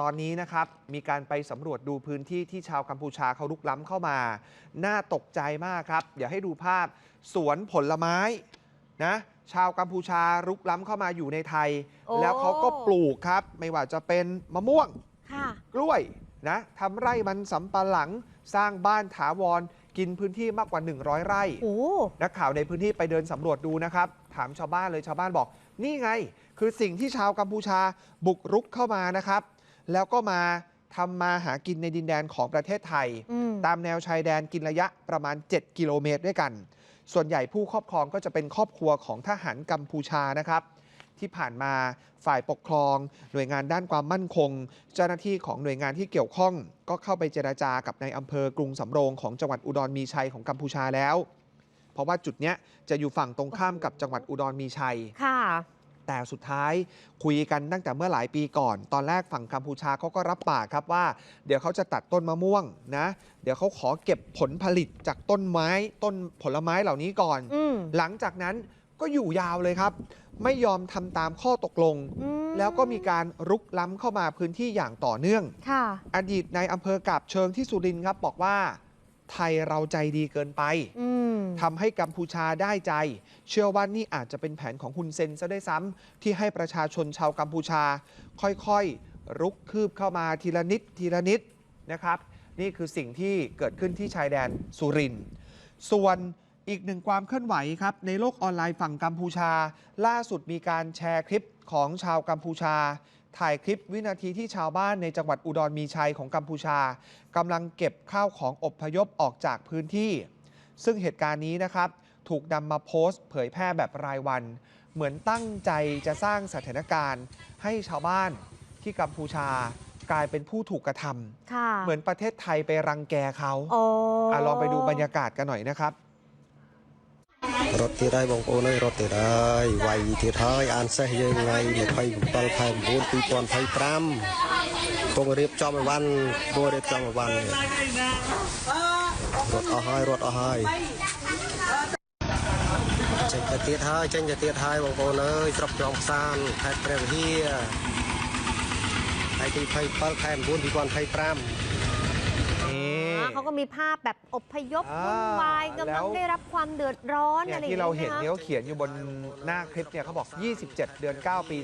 ตอนนี้นะครับมีการไปสำรวจดูพื้นที่ที่ชาวกัมพูชาเขาลุกล้ำเข้ามา น่าตกใจมากครับ เดี๋ยวให้ดูภาพสวนผลไม้นะชาวกัมพูชารุกล้ำเข้ามาอยู่ในไทยโอ้แล้วเขาก็ปลูกครับ ไม่ว่าจะเป็นมะม่วงค่ะกล้วยนะทำไร่มันสำปะหลังสร้างบ้านถาวรกินพื้นที่มากกว่า 100 ไร่โอ้นักข่าวในพื้นที่ไปเดินสำรวจดูนะครับ ถามชาวบ้านเลยชาวบ้านบอก นี่ไง คือสิ่งที่ชาวกัมพูชาบุกรุกเข้ามานะครับ แล้วก็มาทำมาหากินในดินแดนของประเทศไทยอืมตามแนวชายแดนกินระยะประมาณ 7 กิโลเมตรด้วยกัน ส่วนใหญ่ผู้ครอบครองก็จะเป็นครอบครัวของทหารกัมพูชานะครับ ที่ผ่านมาฝ่ายปกครอง หน่วยงานด้านความมั่นคง เจ้าหน้าที่ของหน่วยงานที่เกี่ยวข้อง ก็เข้าไปเจราจากับในายอำเภอกรุงสำโรงของจังหวัดอุดรมีชัยของกัมพูชาแล้ว เพราะว่าจุดเนี้ยจะอยู่ฝั่งตรงข้ามกับจังหวัดอุดรมีชัยค่ะ แต่สุดท้ายคุยกันตั้งแต่เมื่อหลายปีก่อน ตอนแรกฝั่งกัมพูชาเขาก็รับปากครับว่า เดี๋ยวเขาจะตัดต้นมะม่วงนะ เดี๋ยวเขาขอเก็บผลผลิตจากต้นไม้ต้นผลไม้เหล่านี้ก่อนอืมหลังจากนั้นก็อยู่ยาวเลยครับ ไม่ยอมทำตามข้อตกลงอืมแล้วก็มีการรุกล้ำเข้ามาพื้นที่อย่างต่อเนื่องค่ะอดีตในายอำเภอกาบเชิงที่สุรินทร์ครับบอกว่า ไทยเราใจดีเกินไปอืมทำให้กัมพูชาได้ใจ เชื่อว่านี่อาจจะเป็นแผนของฮุนเซนซะได้วยซ้ำที่ให้ประชาชนชาวกัมพูชา ค่อยๆรุกคืบเข้ามาทีละนิดทีละนิดนะครับ นี่คือสิ่งที่เกิดขึ้นที่ชายแดนสุรินทร์ส่วนอีกหนึ่งความเคลื่อนไหวครับในโลกออนไลน์ฝั่งกัมพูชา ล่าสุดมีการแชร์คลิปของชาวกัมพูชา ถ่ายคลิปวินาทีที่ชาวบ้านในจังหวัดอุดรมีชัยของกัมพูชากำลังเก็บข้าวของอบพยพออกจากพื้นที่ ซึ่งเหตุการณ์นี้นะครับ ถูกนำมาโพสต์เผยแพร่แบบรายวัน เหมือนตั้งใจจะสร้างสถานการณ์ ให้ชาวบ้านที่กัมพูชากลายเป็นผู้ถูกกระทำค่ะเหมือนประเทศไทยไปรังแกเขาโอ้อะลองไปดูบรรยากาศกันหน่อยนะครับ រត់ទៀតហើយបងប្អូនអើយរត់ទៀតហើយវាយទៀតហើយអានសេះយើងថ្ងៃ27ខែ9 2025កំពុងរៀបចំអីវ៉ាន់គួររៀបចំអីវ៉ាន់នេះរត់អស់ហើយរត់អស់ហើយចេញទៅទៀតហើយចេញទៅទៀតហើយបងប្អូនអើយស្រុកចောင်းផ្សានខេត្តព្រះវិហារថ្ងៃទី27ខែ9 2025 นี่อ่าเขาก็มีภาพแบบอพยพอ่าวุ่นวายกำแล้ลังวได้รับความเดือดร้อนเนี่ยอะไรอย่างที่เราเงี้เห็ยนนะคะเนี่ยเขาเขียนอยู่บนหน้าคลิปเนี่ยเขาบอก 27 เดือน 9 ปี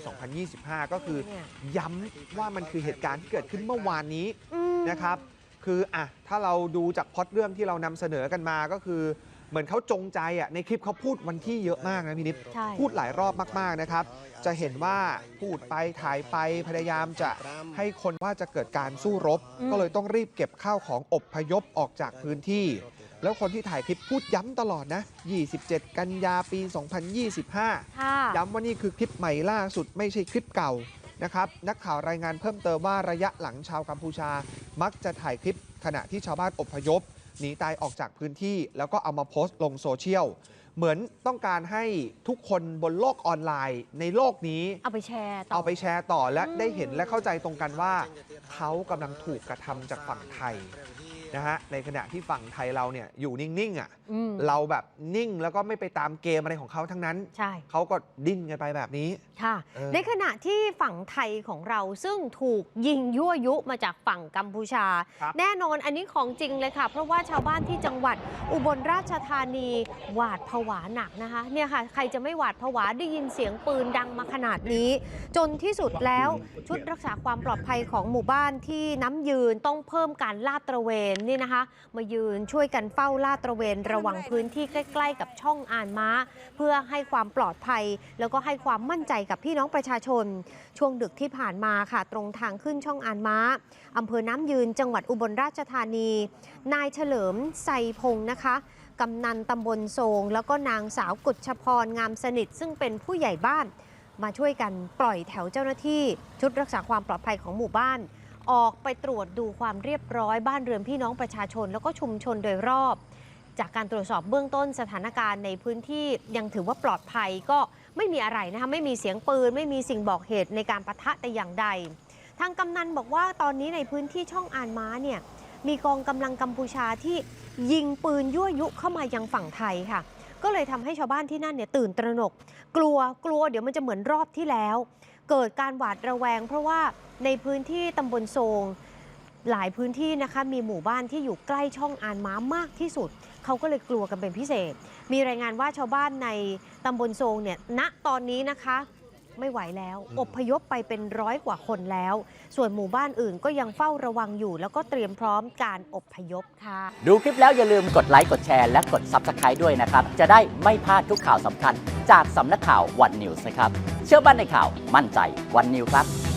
2025 ก็คือเนี่ยย้ำว่ามันคือเหตุการณ์ที่เกิดขึ้นเมื่อวานนี้อืมนะครับ คืออะถ้าเราดูจากพล็อดเรื่องที่เรานำเสนอกันมาก็คือ เหมือนเขาจงใจอะในคลิปเขาพูดวันที่เยอะมากนะพี่นิดใช่ พูดหลายรอบมากๆนะครับ จะเห็นว่าพูดไปถ่ายไปพยายามจะให้คนว่าจะเกิดการสู้รบ อืม ก็เลยต้องรีบเก็บข้าวของอบพยพออกจากพื้นที่ แล้วคนที่ถ่ายคลิปพูดย้ำตลอดนะ 27 กันยาปี 2025 ค่ะ ย้ำว่านี่คือคลิปใหม่ล่าสุดไม่ใช่คลิปเก่านะครับ นักข่าวรายงานเพิ่มเติมว่าระยะหลังชาวกัมพูชา มักจะถ่ายคลิปขณะที่ชาวบ้านอพยพ หนีตายออกจากพื้นที่ แล้วก็เอามาโพสต์ลงโซเชียล เหมือนต้องการให้ทุกคนบนโลกออนไลน์ ในโลกนี้ เอาไปแชร์ต่อเอาไปแชร์ต่อและอืมได้เห็นและเข้าใจตรงกันว่า เขากำลังถูกกระทำจากฝั่งไทยนะฮะในขณะที่ฝั่งไทยเราเนี่ยอยู่นิ่งๆอะอืม เราแบบนิ่งแล้วก็ไม่ไปตามเกมอะไรของเขาทั้งนั้น ใช่ เขาก็ดิ้นกันไปแบบนี้ ค่ะ เออ ในขณะที่ฝั่งไทยของเราซึ่งถูกยิงยั่วยุมาจากฝั่งกัมพูชา ครับ แน่นอนอันนี้ของจริงเลยค่ะ เพราะว่าชาวบ้านที่จังหวัดอุบลราชธานีหวาดผวาหนักนะคะ เนี่ยค่ะ ใครจะไม่หวาดผวาได้ยินเสียงปืนดังมาขนาดนี้ จนที่สุดแล้วชุดรักษาความปลอดภัยของหมู่บ้านที่น้ำยืนต้องเพิ่มการลาดตระเวนนี่นะคะ มายืนช่วยกันเฝ้าลาดตระเวนระวังพื้นที่ใกล้ ๆ กับช่องอ่านม้า เพื่อให้ความปลอดภัย แล้วก็ให้ความมั่นใจกับพี่น้องประชาชน ช่วงดึกที่ผ่านมาค่ะ ตรงทางขึ้นช่องอ่านม้าอำเภอน้ำยืนจังหวัดอุบลราชธานี นายเฉลิมไซพงศ์นะคะกำนันตำบลโซงแล้วก็นางสาวกุชพรงามสนิท ซึ่งเป็นผู้ใหญ่บ้าน มาช่วยกันปล่อยแถวเจ้าหน้าที่ ชุดรักษาความปลอดภัยของหมู่บ้าน ออกไปตรวจดูความเรียบร้อยบ้านเรือนพี่น้องประชาชน แล้วก็ชุมชนโดยรอบ จากการตรวจสอบเบื้องต้นสถานการณ์ในพื้นที่ยังถือว่าปลอดภัยก็ไม่มีอะไรนะคะไม่มีเสียงปืน ไม่มีสิ่งบอกเหตุในการปะทะแต่อย่างใด ทางกำนันบอกว่าตอนนี้ในพื้นที่ช่องอานม้าเนี่ยมีกองกำลังกัมพูชาที่ยิงปืนยั่วยุเข้ามายังฝั่งไทยค่ะ ก็เลยทำให้ชาวบ้านที่นั่นเนี่ยตื่นตระหนก กลัวกลัวเดี๋ยวมันจะเหมือนรอบที่แล้ว เกิดการหวาดระแวง เพราะว่าในพื้นที่ตำบลโซงหลายพื้นที่นะคะมีหมู่บ้านที่อยู่ใกล้ช่องอานม้ามากที่สุด เขาก็เลยกลัวกันเป็นพิเศษ มีรายงานว่าชาวบ้านในตำบลโซงเนี่ยณตอนนี้นะคะ ไม่ไหวแล้วอพยพไปเป็นร้อยกว่าคนแล้ว ส่วนหมู่บ้านอื่นก็ยังเฝ้าระวังอยู่ แล้วก็เตรียมพร้อมการอพยพค่ะ ดูคลิปแล้วอย่าลืมกดไลค์กดแชร์และกด Subscribe ด้วยนะครับ จะได้ไม่พลาดทุกข่าวสำคัญ จากสำนักข่าววันนิวส์นะครับ เชื่อมั่นในข่าวมั่นใจวันนิวครับ